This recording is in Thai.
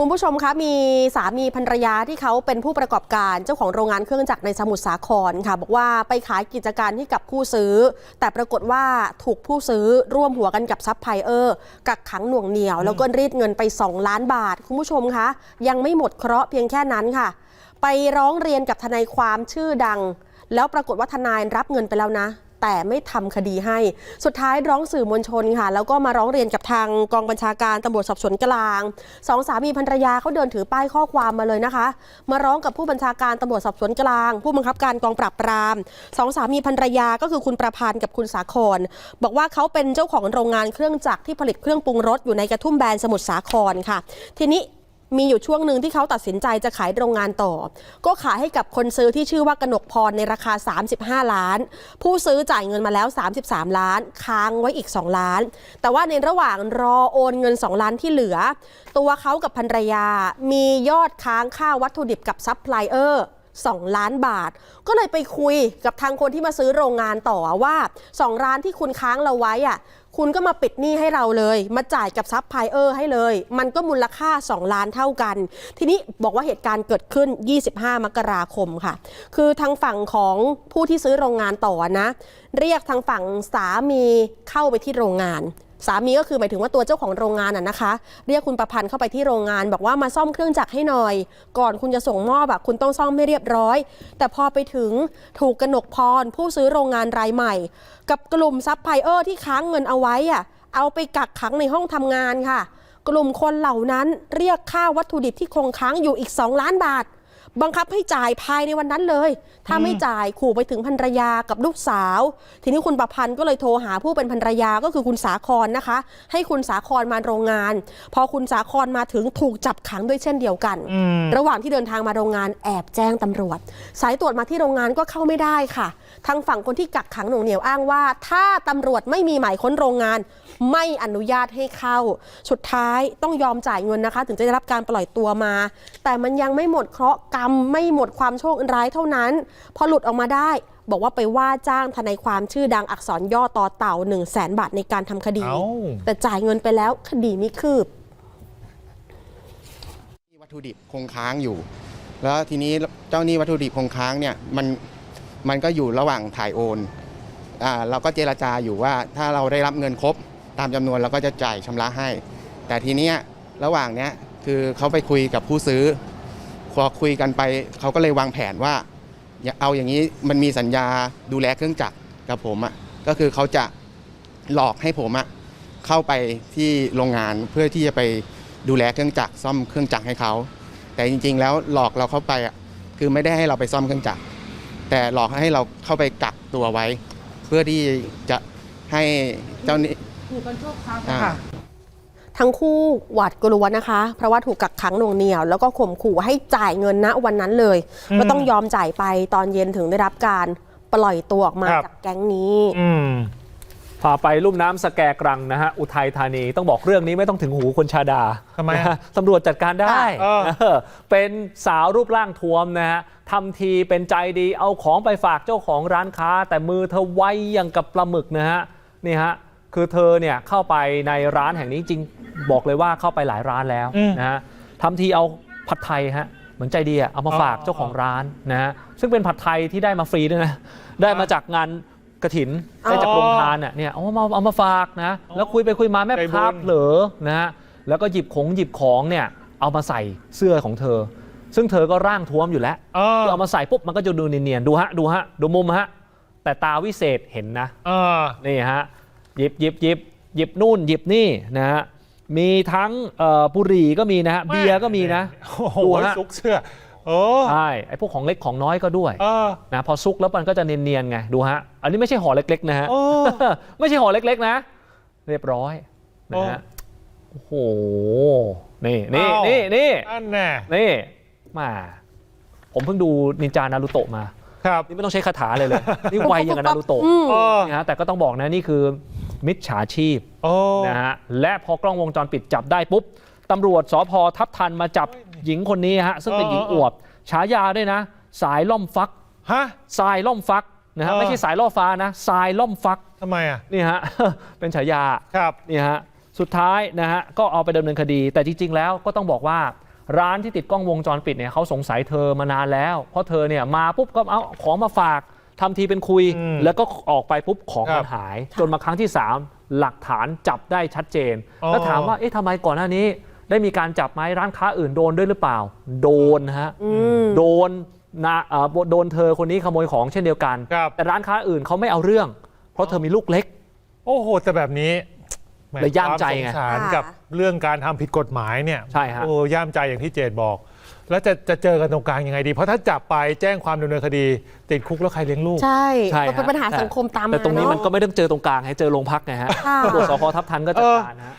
คุณผู้ชมคะมีสามีภรรยาที่เขาเป็นผู้ประกอบการเจ้าของโรงงานเครื่องจักรในสมุทรสาครค่ะ บอกว่าไปขายกิจการให้กับผู้ซื้อ แต่ปรากฏว่าถูกผู้ซื้อร่วมหัวกันกับซัพพลายเออร์กักขังหน่วงเหนียว แล้วก็รีดเงินไป 2 ล้านบาท คุณผู้ชมคะ ยังไม่หมดเคราะห์เพียงแค่นั้นค่ะ ไปร้องเรียนกับทนายความชื่อดัง แล้วปรากฏว่าทนายรับเงินไปแล้วนะ แต่ไม่ทำคดีให้ สุดท้ายร้องสื่อมวลชนค่ะ แล้วก็มาร้องเรียนกับทางกองบัญชาการตำรวจสอบสวนกลางสองสามีภรรยาเขาเดินถือป้ายข้อความมาเลยนะคะ มาร้องกับผู้บัญชาการตำรวจสอบสวนกลาง ผู้บังคับการกองปราบปรามสองสามีภรรยาก็คือคุณประพันธ์กับคุณสาคร บอกว่าเขาเป็นเจ้าของโรงงานเครื่องจักรที่ผลิตเครื่องปรุงรสอยู่ในกระทุ่มแบนสมุทรสาครค่ะ ทีนี้ มีอยู่ช่วงหนึ่งที่เขาตัดสินใจจะขายโรงงานต่อ ก็ขายให้กับคนซื้อที่ชื่อว่ากนกพรในราคา 35 ล้าน ผู้ซื้อจ่ายเงินมาแล้ว 33 ล้าน ค้างไว้อีก 2 ล้าน แต่ว่าในระหว่างรอโอนเงิน 2 ล้านที่เหลือ ตัวเขากับภรรยา มียอดค้างค่าวัตถุดิบกับซัพพลายเออร์ 2 ล้านบาท ก็เลยไปคุยกับทางคนที่มาซื้อโรงงานต่อว่า 2 ร้านที่คุณค้างเราไว้อะคุณก็มาปิดหนี้ให้เราเลย มาจ่ายกับซัพพลายเออร์ให้เลย มันก็มูลค่า 2 ล้านเท่ากัน ทีนี้บอกว่าเหตุการณ์เกิดขึ้น 25 มกราคมค่ะ คือทางฝั่งของผู้ที่ซื้อโรงงานต่อนะ เรียกทางฝั่งสามีเข้าไปที่โรงงาน สามีก็คือหมายถึงว่าตัวเจ้าของโรงงานอะนะคะ เรียกคุณประพันธ์เข้าไปที่โรงงาน บอกว่ามาซ่อมเครื่องจักรให้หน่อย ก่อนคุณจะส่งมอบอะคุณต้องซ่อมให้เรียบร้อย แต่พอไปถึงถูกกนกพร ผู้ซื้อโรงงานรายใหม่ กับกลุ่มซัพพลายเออร์ที่ค้างเงินเอาไว้อะเอาไปกักขังในห้องทำงานค่ะ กลุ่มคนเหล่านั้นเรียกค่าวัตถุดิบที่คงค้างอยู่อีก 2 ล้านบาท บังคับให้จ่ายภายในวันนั้นเลย ถ้าไม่จ่ายขู่ไปถึงภรรยากับลูกสาว ทีนี้คุณประพันธ์ก็เลยโทรหาผู้เป็นภรรยาก็คือคุณสาครนะคะ ให้คุณสาครมาโรงงาน พอคุณสาครมาถึงถูกจับขังด้วยเช่นเดียวกันอืมระหว่างที่เดินทางมาโรงงานแอบแจ้งตำรวจ สายตรวจมาที่โรงงานก็เข้าไม่ได้ค่ะ ทางฝั่งคนที่กักขังหน่วงเหนียวอ้างว่า ถ้าตำรวจไม่มีหมายค้นโรงงาน ไม่อนุญาตให้เข้า สุดท้ายต้องยอมจ่ายเงินนะคะ ถึงจะได้รับการปล่อยตัวมา แต่มันยังไม่หมดเคราะห์กรรมไม่หมดความโชคร้ายเท่านั้น พอหลุดออกมาได้ บอกว่าไปว่าจ้างทนายความชื่อดังอักษรย่อต่อเต่า1 0 0 0 0แสนบาทในการทำคดี เอ้า แต่จ่ายเงินไปแล้วคดีไม่คืบ วัตถุดิบคงค้างอยู่ แล้วทีนี้เจ้าหนี้วัตถุดิบคงค้างเนี่ยมันมันก็อยู่ระหว่างถ่ายโอนอ่าเราก็เจรจาอยู่ว่าถ้าเราได้รับเงินครบตามจำนวนเราก็จะจ่ายชำระให้ แต่ทีเนี้ยระหว่างเนี้ยคือเขาไปคุยกับผู้ซื้อ พอคุยกันไปเขาก็เลยวางแผนว่าอย่าเอาอย่างนี้มันมีสัญญาดูแลเครื่องจักรกับผมอะ่ะก็คือเขาจะหลอกให้ผมอะ่ะเข้าไปที่โรงงานเพื่อที่จะไปดูแลเครื่องจักรซ่อมเครื่องจักรให้เขาแต่จริง ๆ แล้วหลอกเราเข้าไปอะคือไม่ได้ให้เราไปซ่อมเครื่องจักรแต่หลอกให้เราเข้าไปกักตัวไว้ เพื่อที่จะให้เจ้าหนี้อ่า ทั้งคู่หวาดกลัวนะคะ เพราะว่าถูกกักขังหน่วงเหนี่ยว แล้วก็ข่มขู่ให้จ่ายเงินณวันนั้นเลยอืมก็ต้องยอมจ่ายไปตอนเย็นถึงได้รับการปล่อยตัวออกมาครับจากแก๊งนี้อืมพาไปลุ่มน้ำสแกกรังนะฮะ อุทัยธานีต้องบอกเรื่องนี้ไม่ต้องถึงหูคนชาดาทำไมนะอะฮะตำรวจจัดการได้เออเออเป็นสาวรูปร่างทวมนะฮะทำทีเป็นใจดีเอาของไปฝากเจ้าของร้านค้า แต่มือเธอไวอย่างกับปลาหมึกนะฮะนี่ฮะ คือเธอเนี่ยเข้าไปในร้านแห่งนี้จริงบอกเลยว่าเข้าไปหลายร้านแล้วอืมนะฮะทำทีเอาผัดไทยฮะเหมือนใจดีอะเอามาฝากอ๋อเจ้าของร้านนะฮะซึ่งเป็นผัดไทยที่ได้มาฟรีด้วยนะได้มาจากงานกระถินได้จากโรงทานเนี่ยเนี่ยเอามาเอามาฝากนะแล้วคุยไปคุยมาแม่ใจบุญภาพเหลอนะฮะแล้วก็หยิบของหยิบของเนี่ยเอามาใส่เสื้อของเธอ ซึ่งเธอก็ร่างท้วมอยู่แล้วเออคือเอามาใส่ปุ๊บมันก็จะดูเนียนๆดูฮะดูฮะดูมุมฮะแต่ตาวิเศษเห็นนะเออนี่ฮะ หยิบหยิบหยิบหยิบนู่นหยิบนี่นะฮะมีทั้งเอ่อบุหรี่ก็มีนะฮะเบียร์ก็มีนะโอ้โหดูฮะซุกเสื้อโอ้ใช่ไอ้พวกของเล็กของน้อยก็ด้วยเออนะพอซุกแล้วมันก็จะเนียนๆไงดูฮะ อันนี้ไม่ใช่ห่อเล็กๆนะฮะโอ้ไม่ใช่ห่อเล็กๆนะ เรียบร้อยนะฮะโอ้โหนี่นี่อ้าวนี่นี่อันแน่นี่มาผมเพิ่งดูนินจานารูโตะมาครับนี่ไม่ต้องใช้คาถาเลยเลย นี่ไวอย่างกับนารูโตะอืมเออนะฮะแต่ก็ต้องบอกนะนี่คือ มิจฉาชีพโอ้นะฮะและพอกล้องวงจรปิดจับได้ปุ๊บตำรวจสพทับทันมาจับหญิงคนนี้ฮะซึ่งเป็นหญิงอวบฉายาด้วยนะ สายล่อมฟักฮะทรายล่อมฟักนะฮะเออ ไม่ใช่สายล่อฟ้านะทรายล่อมฟักทำไมอะ นี่ฮะ เป็นฉายา ครับ นี่ฮะสุดท้ายนะฮะก็เอาไปดำเนินคดี แต่จริง ๆ แล้วก็ต้องบอกว่าร้านที่ติดกล้องวงจรปิดเนี่ยเขาสงสัยเธอมานานแล้ว เพราะเธอเนี่ยมาปุ๊บก็เอาของมาฝาก ทำทีเป็นคุย อืมแล้วก็ออกไปปุ๊บของครัมับนหาย จนมาครั้งที่ 3 หลักฐานจับได้ชัดเจน อ๋อ แล้วถามว่าเอ๊ะทำไมก่อนหน้านี้ ได้มีการจับไหมร้านค้าอื่นโดนด้วยหรือเปล่า โดนฮะ อืม โดนนะเอ่อโดนเธอคนนี้ขโมยของเช่นเดียวกัน ครับ แต่ร้านค้าอื่นเขาไม่เอาเรื่อง เพราะเธอมีลูกเล็ก โอ้โห แต่แบบนี้แหเลยย่ามใจไงควสสารค่ะ กับเรื่องการทำผิดกฎหมายเนี่ยใช่ฮะ โอ้ย่ามใจอย่างที่เจดบอก แล้วจะจะเจอกันตรงกลางยังไงดี เพราะถ้าจับไปแจ้งความดำเนินคดี ติดคุกแล้วใครเลี้ยงลูก ใช่ใช่มันเป็นฮะปัญหาสังคมตามมาแต่ตรงนี้มันเอะ ก็ไม่ต้องเจอตรงกลางให้เจอโรงพักไงฮะค่ะ ตำรวจสพทับทันก็จัดการนะฮะ